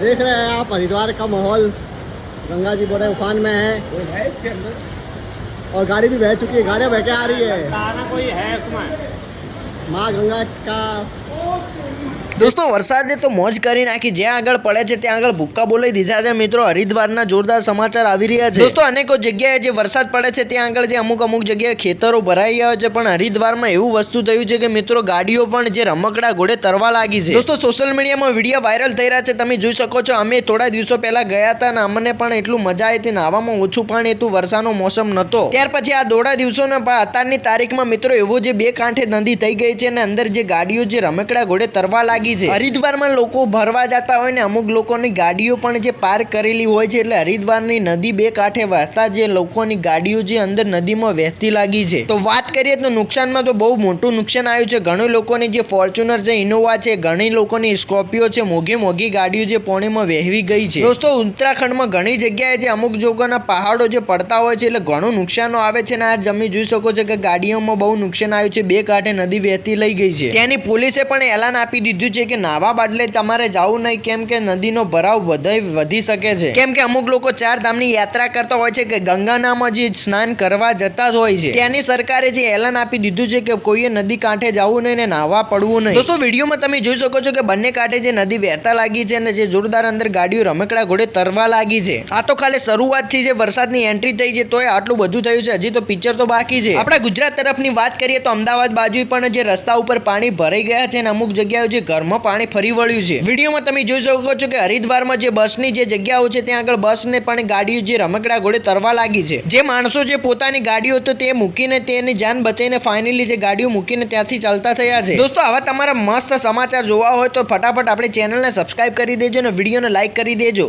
देख रहे हैं आप हरिद्वार का माहौल। गंगा जी बड़े उफान में है। इसके अंदर? और गाड़ी भी बह चुकी है गाड़ियाँ बह के आ रही है। कोई है उसमें माँ गंगा का દોસ્તો, વરસાદે તો મોજ કરી નાખી. જ્યાં આગળ પડે છે, ત્યાં આગળ ભૂક્કા બોલાઈ દીધા છે. મિત્રો, હરિદ્વારના જોરદાર સમાચાર આવી રહ્યા છે. દોસ્તો, અનેકો જગ્યાએ જે વરસાદ પડે છે, ત્યાં આગળ જે અમુક અમુક જગ્યાએ ખેતરો ભરાઈ ગયા છે. પણ હરિદ્વારમાં એવું વસ્તુ થયું છે કે, મિત્રો, ગાડીઓ પણ જે રમકડા ઘોડે તરવા લાગી છે. દોસ્તો સોશિયલ મીડિયામાં વીડિયો વાયરલ થઈ રહ્યા છે. તમે જોઈ શકો છો, અમે થોડા દિવસો પહેલા ગયા હતા અને અમને પણ એટલું મજા આવી હતી નાવામાં ઓછું પાણી હતું વરસાદનો મોસમ નહોતો. ત્યાર પછી આ દોડા દિવસોને અત્યારની તારીખમાં મિત્રો, એવો જે બે કાંઠે નદી થઈ ગઈ છે અને અંદર જે ગાડીઓ જે રમકડા ઘોડે તરવા લાગી છે. હરિદ્વારમાં લોકો ભરવા જતા હોય ને અમુક લોકોની ગાડીઓ પણ જે પાર્ક કરેલી હોય છે એટલે હરિદ્વારની નદી બે કાંઠે વહેતા જે લોકોની ગાડીઓ જે અંદર નદીમાં વહેતી લાગી છે. તો વાત કરીએ તો નુકસાનમાં તો બહુ મોટું નુકસાન આવ્યું છે. ઘણી લોકોની જે ફોર્ચ્યુનર છે, ઇનોવા છે, ઘણી લોકોની સ્કોર્પિયો છે, મોઘી મોઘી ગાડીઓ જે પોણેમાં વહેવી ગઈ છે. દોસ્તો, ઉત્તરાખંડમાં ઘણી જગ્યાએ જે અમુક જોગોના પહાડો જે પડતા હોય છે એટલે ઘણું નુકસાનો આવે છે ને આ તમે જોઈ શકો છો કે ગાડીઓમાં બહુ નુકસાન આવ્યું છે. બે કાંઠે નદી વહેતી લઈ ગઈ છે. ત્યાંની પોલીસે પણ એલાન આપી દીધું છે કે નાવા બાદલે તમારે જવું નહીં, કેમ કે નદીનો ભરાવ વધાઈ વધી શકે છે. કેમ કે અમુક લોકો ચાર ધામની યાત્રા કરતા હોય છે કે ગંગાનામાં જે સ્નાન કરવા જતા જ હોય છે. ત્યાંની સરકારે જે એલાન આપી દીધું છે કે કોઈએ નદી કાંઠે જવું નહીં ને નાવા પડવું નહીં. દોસ્તો, વિડીયોમાં તમે જોઈ શકો છો કે બંને કાંઠે જે નદી વહેતા લાગી છે અને જે જોરદાર અંદર ગાડીઓ રમકડા ઘોડે તરવા લાગી છે. આ તો ખાલી શરૂઆત છે જે વરસાદની એન્ટ્રી થઈ છે તોય આટલું બધું થયું છે. હજી તો પિક્ચર તો બાકી છે. આપણા ગુજરાત તરફની વાત કરીએ તો અમદાવાદ બાજુ પણ જે રસ્તા ઉપર પાણી ભરાઈ ગયા છે અને અમુક જગ્યાએ જે ઘરમાં પાણી ફરી વળ્યું છે. વિડીયોમાં તમે જોઈ શકો છો કે હરિદ્વારમાં જે બસની જે જગ્યાઓ છે, ત્યાં આગળ બસને પણ ગાડીઓ જે રમકડા ઘોડે તરવા લાગી છે. જે માણસો જે પોતાની ગાડીઓ તો તે મૂકીને તેની જાન બચાવીને ફાઇનલી જે ગાડીઓ મૂકીને ત્યાંથી ચાલતા થયા છે. દોસ્તો, આવા તમારા મસ્ત સમાચાર જોવા હોય તો ફટાફટ આપણી ચેનલને સબસ્ક્રાઇબ કરી દેજો અને વિડીયોને લાઈક કરી દેજો.